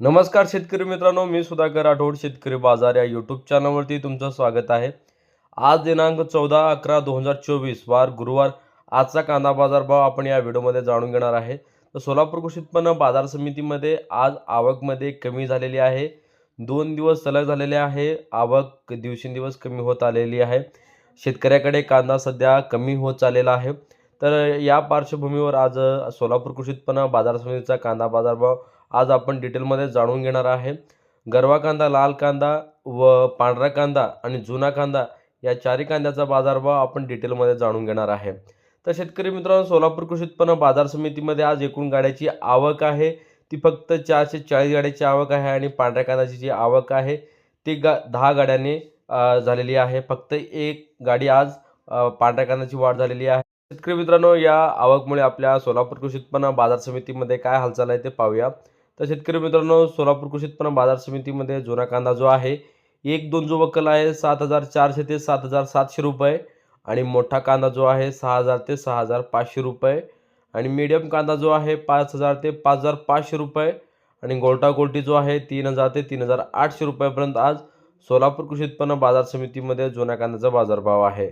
नमस्कार शेतकरी मित्रांनो मी सुधाकर राठोड शेतकरी बाजार या यूट्यूब चॅनलवरती तुमचं स्वागत आहे. आज दिनांक चौदा अकरा दोन हजार चोवीस वार गुरुवार आजचा कांदा बाजार भाव आपण या व्हिडिओमध्ये जाणून घेणार आहे. तर सोलापूर कृषी उत्पन्न बाजार समितीमध्ये आज आवकमध्ये कमी झालेली आहे. दोन दिवस सलग झालेले आहे. आवक दिवसेंदिवस कमी होत आलेली आहे. शेतकऱ्याकडे कांदा सध्या कमी होत चाललेला आहे. तर या पार्श्वभूमीवर आज सोलापूर कृषी उत्पन्न बाजार समितीचा कांदा बाजारभाव आज आपण डिटेलमध्ये जाणून घेणार आहे. गरवा कांदा लाल कांदा व पांढरा कांदा आणि जुना कांदा या चारही कांद्याचा बाजारभाव आपण डिटेलमध्ये जाणून घेणार आहे. तर शेतकरी मित्रांनो सोलापूर कृषी उत्पन्न बाजार समितीमध्ये आज एकूण गाड्याची आवक आहे. ती फक्त चारशे चाळीस गाड्याची आवक आहे आणि पांढऱ्या कांद्याची जी आवक आहे ती गा दहा गाड्याने झालेली आहे. फक्त एक गाडी आज पांढऱ्या कांद्याची वाढ झालेली आहे. शेतकरी मित्रांनो या आवकमुळे आपल्या सोलापूर कृषी उत्पन्न बाजार समितीमध्ये काय हालचाल आहे ते पाहूया. तर शेतकरी मित्रांनो सोलापूर कृषी उत्पन्न बाजार समितीमध्ये जुना कांदा जो आहे एक दोन जो वक्कल आहे सात हजार चारशे ते सात हजार सातशे रुपये. आणि मोठा कांदा जो आहे सहा हजार ते सहा हजार पाचशे रुपये. आणि मीडियम कांदा जो आहे पाच हजार ते पाच हजार पाचशे रुपये. आणि गोल्टा गोल्टी जो आहे तीन हजार ते तीन हजार आठशे रुपयापर्यंत आज सोलापूर कृषी उत्पन्न बाजार समितीमध्ये जुन्या कांद्याचा बाजारभाव आहे.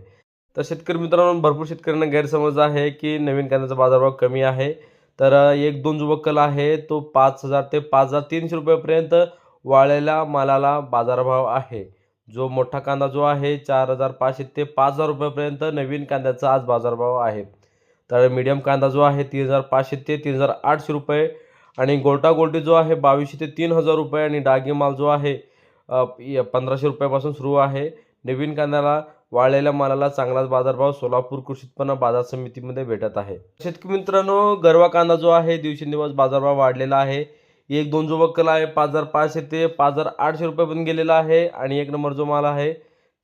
तर शेतकरी मित्रांनो भरपूर शेतकऱ्यांना गैरसमज आहे की नवीन कांद्याचा बाजारभाव कमी आहे. तर एक दोन जो आहे तो पाच हजार ते पाच हजार तीनशे रुपयापर्यंत वाळलेल्या मालाला बाजारभाव आहे. जो मोठा कांदा जो आहे चार हजार पाचशे ते पाच हजार रुपयापर्यंत नवीन कांद्याचा आज बाजारभाव आहे. तर मीडियम कांदा जो आहे तीन हजार पाचशे ते तीन हजार आठशे रुपये आणि गोल्टा गोल्टी जो आहे बावीसशे ते तीन हजार रुपये आणि डागी माल जो आहे पंधराशे रुपयापासून सुरू आहे. नवीन कांद्याला वाळलेल्या मालाला चांगलाच बाजारभाव सोलापूर कृषी उत्पन्न बाजार समितीमध्ये भेटत आहे. शेतकरी मित्रांनो गरवा कांदा जो आहे दिवसेंदिवस बाजारभाव वाढलेला आहे. एक दोन जो वक्कल आहे पाच हजार पाचशे ते पाच हजार आठशे रुपयेपर्यंत गेलेला आहे आणि एक नंबर जो माल आहे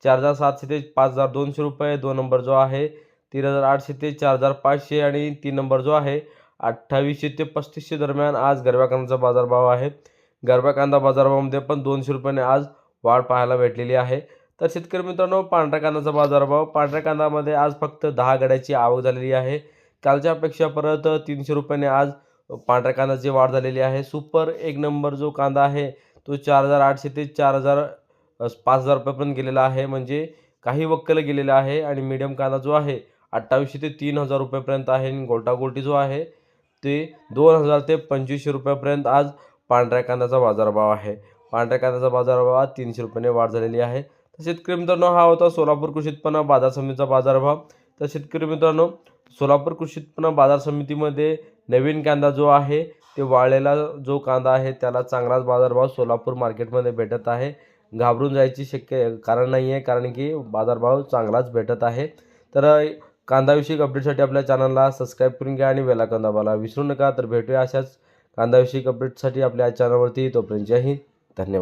चार हजार सातशे ते पाच हजार दोनशे रुपये दोन नंबर जो आहे तीन हजार आठशे ते चार हजार पाचशे आणि तीन नंबर जो आहे अठ्ठावीसशे ते पस्तीसशे दरम्यान आज गरवा कांद्याचा बाजारभाव आहे. गरवा कांदा बाजारभावामध्ये पण दोनशे रुपयाने आज वाढ पाहायला भेटलेली आहे. तर शेतकरी मित्रांनो पांढऱ्या कांद्याचा बाजारभाव पांढऱ्या कांद्यामध्ये आज फक्त दहा गड्याची आवक झालेली आहे. कालच्या अपेक्षा परत तीनशे रुपयाने आज पांढऱ्या कांद्याची वाढ झालेली आहे. सुपर एक नंबर जो कांदा आहे तो चार हजार आठशे ते चार हजार पाच हजार रुपयापर्यंत गेलेला आहे. म्हणजे काही वक्कल गेलेला आहे आणि मीडियम कांदा जो आहे अठ्ठावीसशे ते तीन हजार रुपयापर्यंत आहे आणि गोल्टा गोल्टी जो आहे ते दोन हजार ते पंचवीसशे रुपयापर्यंत आज पांढऱ्या कांद्याचा बाजारभाव आहे. पांढऱ्या कांद्याचा बाजारभाव आज तीनशे रुपयाने वाढ झालेली आहे. शेतकरी मित्रांनो हा होता सोलापूर कृषी उत्पन्न बाजार समितीचा बाजारभाव. तर शेतकरी मित्रांनो सोलापूर कृषी उत्पन्न बाजार समितीमध्ये नवीन कांदा जो आहे ते वाळलेला जो कांदा आहे त्याला चांगलाच बाजारभाव सोलापूर मार्केटमध्ये भेटत आहे. घाबरून जायची शक्य कारण नाही आहे कारण की बाजारभाव चांगलाच भेटत आहे. तर कांदाविषयक अपडेटसाठी आपल्या चॅनलला सबस्क्राईब करून घ्या आणि वेलाकन दाबाला विसरू नका. तर भेटूया अशाच कांदाविषयक अपडेटसाठी आपल्या चॅनलवरती तोपर्यंत जय हिंद. धन्यवाद.